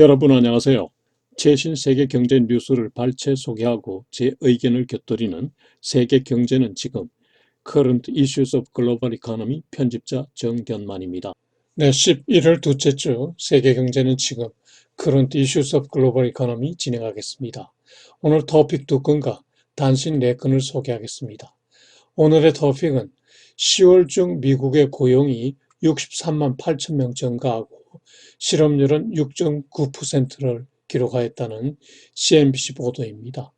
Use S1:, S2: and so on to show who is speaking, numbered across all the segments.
S1: 여러분 안녕하세요. 최신 세계 경제 뉴스를 발췌 소개하고 제 의견을 곁들이는 세계 경제는 지금 Current Issues of Global Economy 편집자 정견만입니다. 네, 11월 둘째 주 세계 경제는 지금 Current Issues of Global Economy 진행하겠습니다. 오늘 토픽 두 건과 단신 네 건을 소개하겠습니다. 오늘의 토픽은 10월 중 미국의 고용이 63만 8천 명 증가하고 실업률은 6.9%를 기록하였다는 CNBC 보도입니다.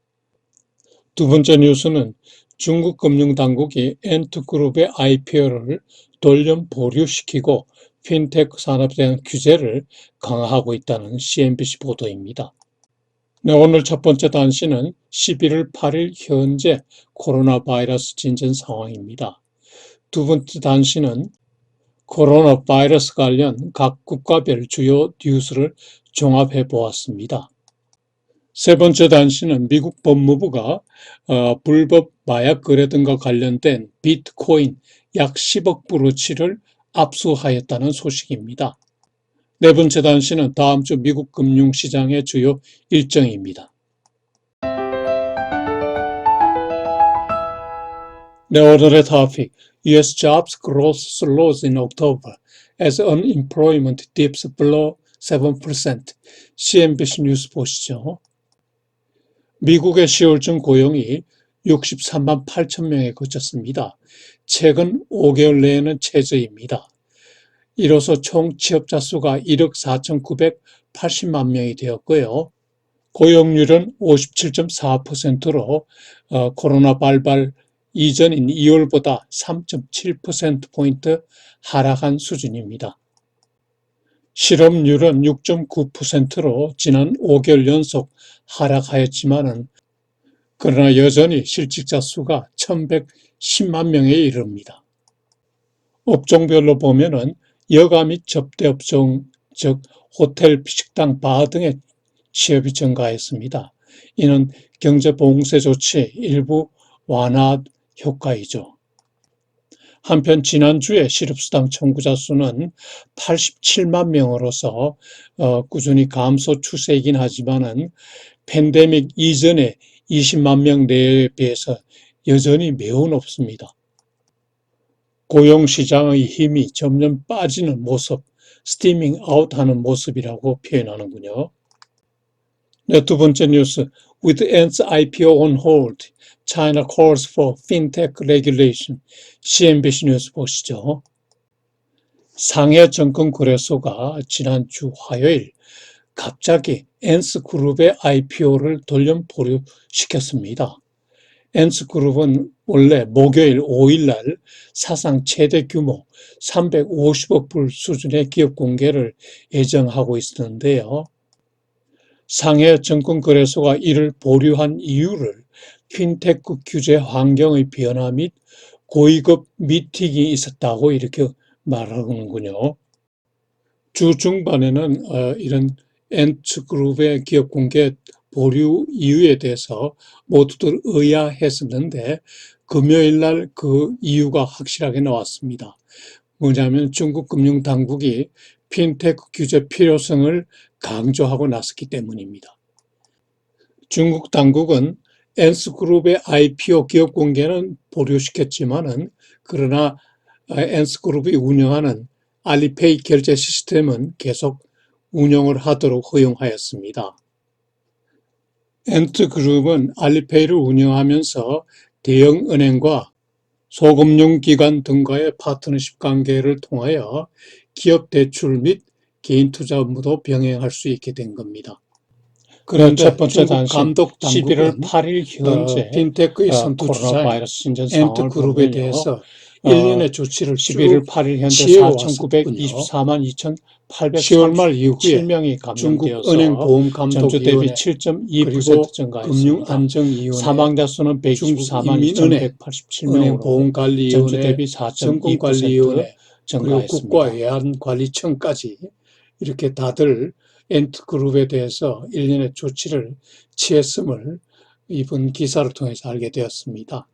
S1: 두 번째 뉴스는 중국 금융당국이 엔트그룹의 IPO를 돌연 보류시키고 핀테크 산업에 대한 규제를 강화하고 있다는 CNBC 보도입니다. 네, 오늘 첫 번째 단신은 11월 8일 현재 코로나 바이러스 진전 상황입니다. 두 번째 단신은 코로나 바이러스 관련 각 국가별 주요 뉴스를 종합해 보았습니다. 세 번째 단신은 미국 법무부가 어, 불법 마약 거래 등과 관련된 비트코인 약 10억 브로치를 압수하였다는 소식입니다. 네 번째 단신은 다음 주 미국 금융시장의 주요 일정입니다. 네, 오늘의 토픽 U.S. jobs growth slows in October as unemployment dips below 7%. CNBC 뉴스 보시죠. 미국의 10월중 고용이 63만 8천 명에 그쳤습니다. 최근 5개월 내에는 최저입니다. 이로써 총 취업자 수가 1억 4,980만 명이 되었고요. 고용률은 57.4%로 어, 코로나 발발 이전인 2월보다 3.7%포인트 하락한 수준입니다. 실업률은 6.9%로 지난 5개월 연속 하락하였지만은 그러나 여전히 실직자 수가 1110만 명에 이릅니다. 업종별로 보면 은 여가 및 접대 업종, 즉 호텔, 식당, 바 등의 취업이 증가했습니다. 이는 경제보응세 조치 일부 완화 효과이죠. 한편 지난주에 실업수당 청구자 수는 87만 명으로서 어, 꾸준히 감소 추세이긴 하지만은 팬데믹 이전에 20만 명 내에 비해서 여전히 매우 높습니다. 고용시장의 힘이 점점 빠지는 모습, 스티밍 아웃하는 모습이라고 표현하는군요. 네, 두 번째 뉴스. With Ant's IPO on hold, China calls for fintech regulation. CNBC 뉴스 보시죠. 상해 정권 거래소가 지난주 화요일 갑자기 엔스 그룹의 IPO를 돌연 보류 시켰습니다. 엔스 그룹은 원래 목요일 5일날 사상 최대 규모 350억 불 수준의 기업 공개를 예정하고 있었는데요. 상해 정권거래소가 이를 보류한 이유를 핀테크 규제 환경의 변화 및 고위급 미팅이 있었다고 이렇게 말하는군요. 주 중반에는 어, 이런 엔츠그룹의 기업 공개 보류 이유에 대해서 모두들 의아했었는데 금요일 날 그 이유가 확실하게 나왔습니다. 뭐냐면 중국 금융당국이 핀테크 규제 필요성을 강조하고 나섰기 때문입니다. 중국 당국은 엔스그룹의 IPO 기업 공개는 보류시켰지만은 그러나 엔스그룹이 운영하는 알리페이 결제 시스템은 계속 운영을 하도록 허용하였습니다. 엔트그룹은 알리페이를 운영하면서 대형 은행과 소금융기관 등과의 파트너십 관계를 통하여 기업 대출 및 개인 투자 업무도 병행할 수 있게 된 겁니다. 그런데 첫 번째 단신 감독 11월 8일 현재 어, 핀테크의 선두 주자 바이러스 신전 엔트 그룹에 대해서 1년의 어, 조치를 11월 8일 현재 4,924만 2,800 10월 말 이후에 7명이 감염되어서 은행 보험 감독 대비 7.2% 증가했습니다. 금융안정위원회 사망자 수는 124만 2,187명으로 보험관리위원회 전주 대비 4.2% 증가했습니다. 국가외환관리청까지 이렇게 다들 엔트 그룹에 대해서 일련의 조치를 취했음을 이번 기사를 통해서 알게 되었습니다.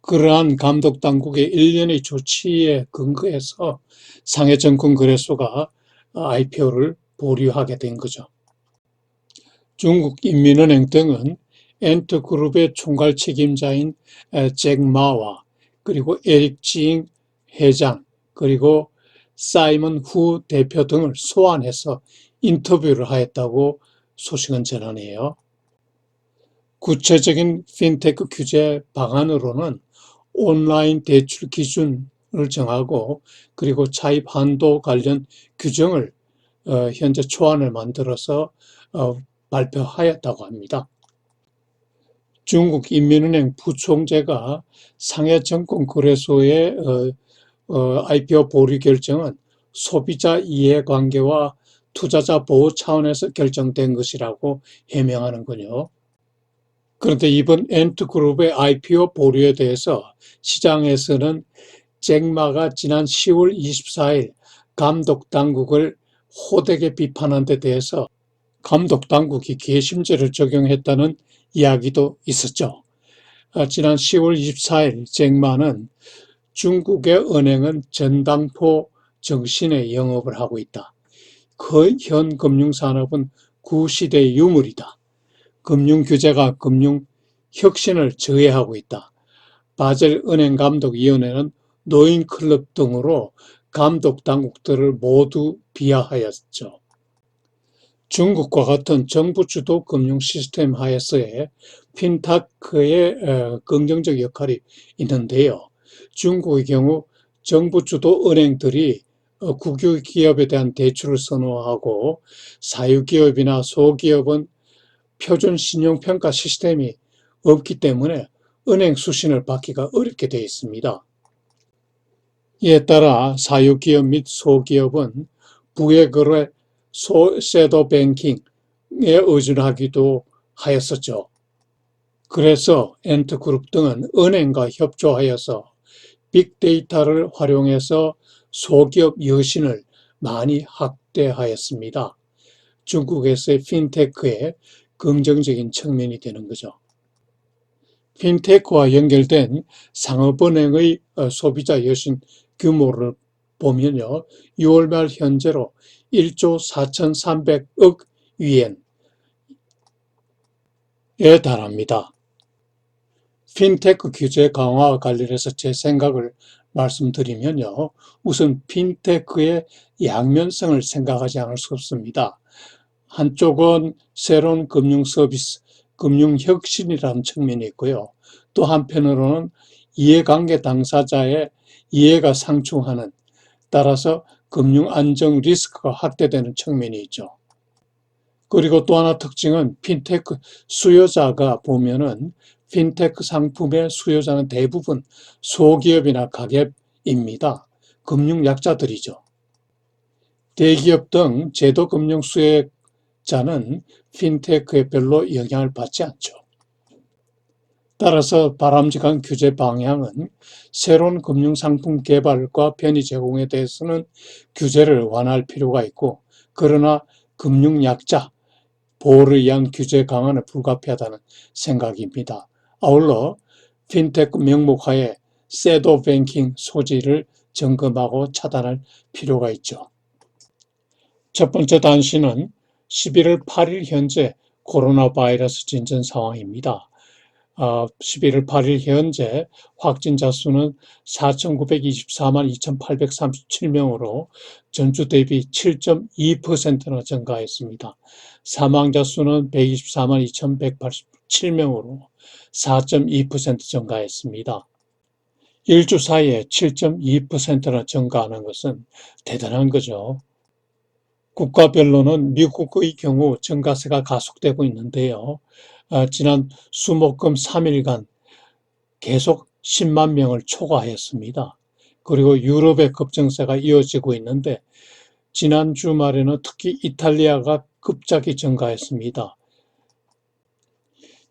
S1: 그러한 감독 당국의 일련의 조치에 근거해서 상해 정권 거래소가 IPO를 보류하게 된 거죠. 중국인민은행 등은 엔트 그룹의 총괄 책임자인 잭 마와 그리고 에릭 징 회장 그리고 사이먼 후 대표 등을 소환해서 인터뷰를 하였다고 소식은 전하네요. 구체적인 핀테크 규제 방안으로는 온라인 대출 기준을 정하고 그리고 차입 한도 관련 규정을 어, 현재 초안을 만들어서 어, 발표하였다고 합니다. 중국 인민은행 부총재가 상해 증권 거래소의 어, 어, IPO 보류 결정은 소비자 이해관계와 투자자 보호 차원에서 결정된 것이라고 해명하는군요. 그런데 이번 엔트그룹의 IPO 보류에 대해서 시장에서는 잭마가 지난 10월 24일 감독 당국을 호되게 비판한 데 대해서 감독 당국이 개심제를 적용했다는 이야기도 있었죠. 아, 지난 10월 24일 잭마는 중국의 은행은 전당포 정신의 영업을 하고 있다. 그 현 금융산업은 구시대의 유물이다. 금융규제가 금융 혁신을 저해하고 있다. 바젤 은행감독위원회는 노인클럽 등으로 감독 당국들을 모두 비하하였죠. 중국과 같은 정부 주도 금융 시스템 하에서의 핀타크의 긍정적 역할이 있는데요. 중국의 경우 정부 주도 은행들이 어, 국유 기업에 대한 대출을 선호하고 사유기업이나 소기업은 표준 신용평가 시스템이 없기 때문에 은행 수신을 받기가 어렵게 되어 있습니다. 이에 따라 사유기업 및 소기업은 부의거래 섀도 뱅킹에 의존하기도 하였었죠. 그래서 엔트그룹 등은 은행과 협조하여서 빅데이터를 활용해서 소기업 여신을 많이 확대하였습니다. 중국에서의 핀테크의 긍정적인 측면이 되는 거죠. 핀테크와 연결된 상업은행의 어, 소비자 여신 규모를 보면요. 6월 말 현재로 1조 4,300억 위엔에 달합니다. 핀테크 규제 강화와 관련해서 제 생각을 말씀드리면요. 우선 핀테크의 양면성을 생각하지 않을 수 없습니다. 한쪽은 새로운 금융 서비스, 금융 혁신이라는 측면이 있고요. 또 한편으로는 이해관계 당사자의 이해가 상충하는 따라서 금융 안정 리스크가 확대되는 측면이 있죠. 그리고 또 하나 특징은 핀테크 수요자가 보면은 핀테크 상품의 수요자는 대부분 소기업이나 가계입니다. 금융 약자들이죠. 대기업 등 제도 금융 수혜자는 핀테크에 별로 영향을 받지 않죠. 따라서 바람직한 규제 방향은 새로운 금융상품 개발과 편의 제공에 대해서는 규제를 완화할 필요가 있고 그러나 금융약자 보호를 위한 규제 강화는 불가피하다는 생각입니다. 아울러 핀테크 명목하에 셋도 뱅킹 소지를 점검하고 차단할 필요가 있죠. 첫 번째 단시는 11월 8일 현재 코로나 바이러스 진전 상황입니다. 11월 8일 현재 확진자 수는 4,924만 2,837명으로 전주 대비 7.2%나 증가했습니다. 사망자 수는 124만 2,187명으로 4.2% 증가했습니다. 1주 사이에 7.2%나 증가하는 것은 대단한 거죠. 국가별로는 미국의 경우 증가세가 가속되고 있는데요. 아, 지난 수목금 3일간 계속 10만 명을 초과했습니다. 그리고 유럽의 급증세가 이어지고 있는데 지난 주말에는 특히 이탈리아가 급작이 증가했습니다.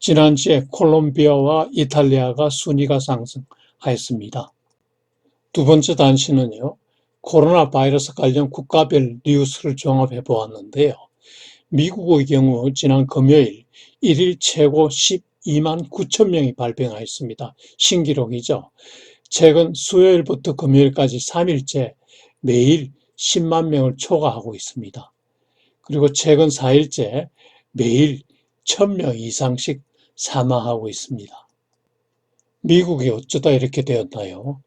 S1: 지난주에 콜롬비아와 이탈리아가 순위가 상승하였습니다. 두 번째 단시는요. 코로나 바이러스 관련 국가별 뉴스를 종합해 보았는데요. 미국의 경우 지난 금요일 1일 최고 12만 9천 명이 발병하였습니다. 신기록이죠. 최근 수요일부터 금요일까지 3일째 매일 10만 명을 초과하고 있습니다. 그리고 최근 4일째 매일 1000명 이상씩 사망하고 있습니다. 미국이 어쩌다 이렇게 되었나요?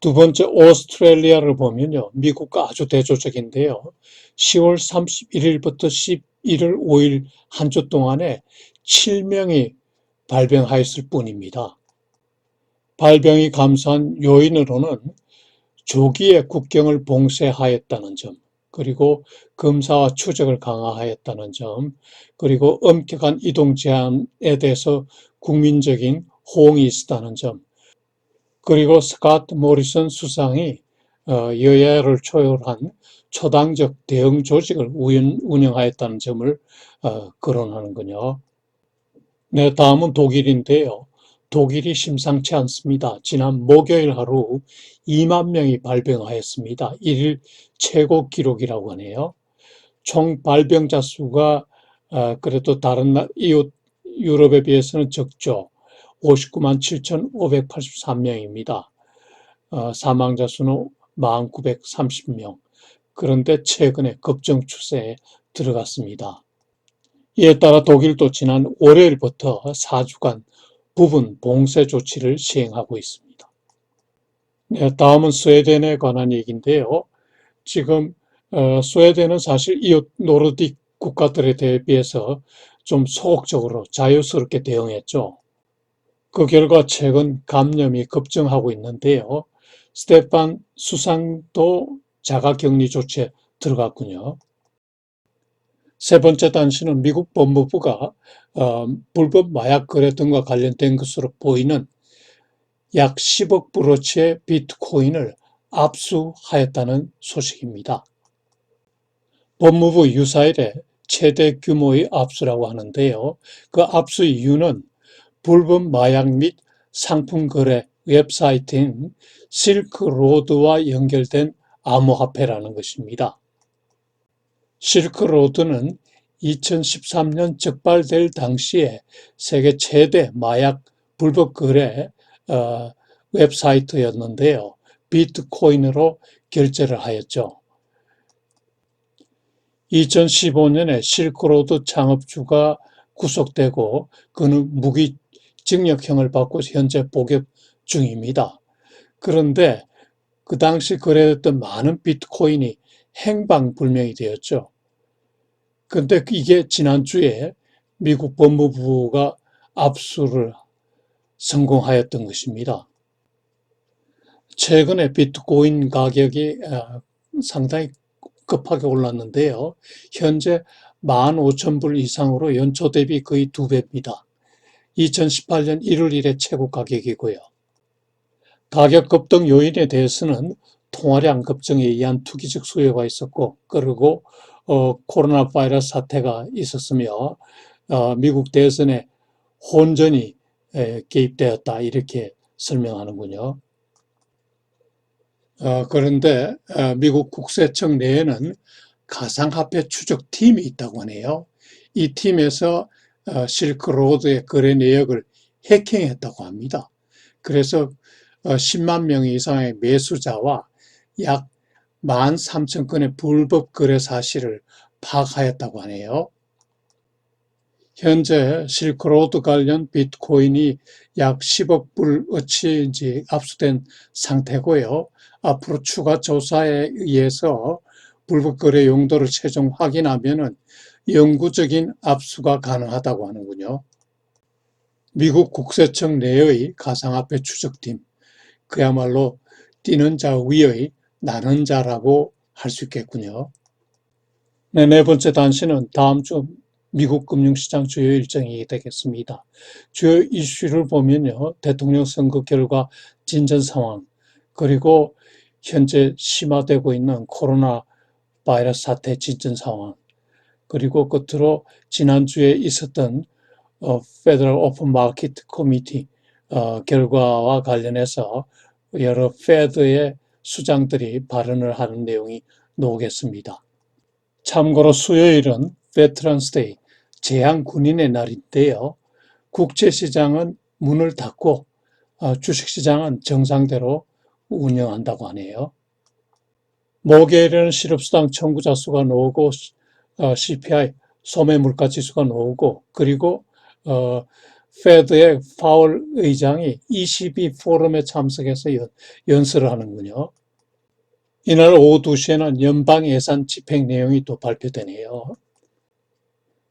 S1: 두 번째 오스트레일리아를 보면요. 미국과 아주 대조적인데요. 10월 31일부터 11월 5일 한 주 동안에 7명이 발병하였을 뿐입니다. 발병이 감소한 요인으로는 조기에 국경을 봉쇄하였다는 점, 그리고 검사와 추적을 강화하였다는 점, 그리고 엄격한 이동 제한에 대해서 국민적인 호응이 있었다는 점, 그리고 스카트 모리슨 수상이 어, 여야를 초월한 초당적 대응 조직을 운영하였다는 점을 어, 거론하는군요. 네, 다음은 독일인데요. 독일이 심상치 않습니다. 지난 목요일 하루 2만 명이 발병하였습니다. 1일 최고 기록이라고 하네요. 총 발병자 수가 어, 그래도 다른 나- 이웃 유럽에 비해서는 적죠. 59만 7,583명입니다. 어, 사망자 수는 1,930명. 그런데 최근에 급증 추세에 들어갔습니다. 이에 따라 독일도 지난 월요일부터 4주간 부분 봉쇄 조치를 시행하고 있습니다. 네, 다음은 스웨덴에 관한 얘기인데요. 지금 어, 스웨덴은 사실 이웃 노르딕 국가들에 대비해서 좀 소극적으로 자유스럽게 대응했죠. 그 결과 최근 감염이 급증하고 있는데요. 스테판 수상도 자가격리 조치에 들어갔군요. 세 번째 단신은 미국 법무부가 어, 불법 마약 거래 등과 관련된 것으로 보이는 약 10억 브로치의 비트코인을 압수하였다는 소식입니다. 법무부 유사일에 최대 규모의 압수라고 하는데요. 그 압수 이유는 불법 마약 및 상품 거래 웹사이트인 실크로드와 연결된 암호화폐라는 것입니다. 실크로드는 2013년 적발될 당시에 세계 최대 마약 불법 거래 어, 웹사이트였는데요. 비트코인으로 결제를 하였죠. 2015년에 실크로드 창업주가 구속되고 그는 무기징역형을 받고 현재 복역 중입니다. 그런데 그 당시 거래됐던 많은 비트코인이 행방불명이 되었죠. 근데 이게 지난주에 미국 법무부가 압수를 성공하였던 것입니다. 최근에 비트코인 가격이 어, 상당히 급하게 올랐는데요. 현재 15,000불 이상으로 연초 대비 거의 두 배입니다. 2018년 1월 1일 최고 가격이고요. 가격 급등 요인에 대해서는 통화량 급증에 의한 투기적 수요가 있었고, 그리고 어, 코로나 바이러스 사태가 있었으며 어, 미국 대선에 혼전이 에, 개입되었다 이렇게 설명하는군요. 어, 그런데 어, 미국 국세청 내에는 가상화폐 추적팀이 있다고 하네요. 이 팀에서 어, 실크로드의 거래 내역을 해킹했다고 합니다. 그래서 어, 10만 명 이상의 매수자와 약 13,000건의 불법 거래 사실을 파악하였다고 하네요. 현재 실크로드 관련 비트코인이 약 10억 불어치 이제 압수된 상태고요. 앞으로 추가 조사에 의해서 불법 거래 용도를 최종 확인하면은 영구적인 압수가 가능하다고 하는군요. 미국 국세청 내의 가상화폐 추적팀, 그야말로 뛰는 자 위의 나는 자라고 할 수 있겠군요. 네, 네 번째 단신은 다음 주 미국 금융시장 주요 일정이 되겠습니다. 주요 이슈를 보면요. 대통령 선거 결과 진전 상황, 그리고 현재 심화되고 있는 코로나 바이러스 사태 진전 상황, 그리고 끝으로 지난주에 있었던 어, Federal Open Market Committee 어, 결과와 관련해서 여러 페드의 수장들이 발언을 하는 내용이 나오겠습니다. 참고로 수요일은 베트런스 데이, 재향 군인의 날인데요. 국제시장은 문을 닫고 어, 주식시장은 정상대로 운영한다고 하네요. 목요일에는 실업수당 청구자 수가 나오고 어, CPI 소매 물가 지수가 나오고 그리고 어, 페드의 파월 의장이 22 포럼에 참석해서 연, 연설을 하는군요. 이날 오후 2시에는 연방 예산 집행 내용이 또 발표되네요.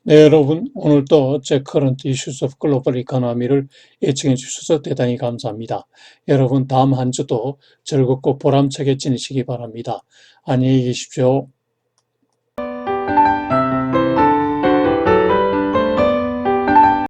S1: 네, 여러분 오늘도 제 커런트 이슈스 오브 글로벌 이코노미를 예측해 주셔서 대단히 감사합니다. 여러분 다음 한 주도 즐겁고 보람차게 지내시기 바랍니다. 안녕히 계십시오.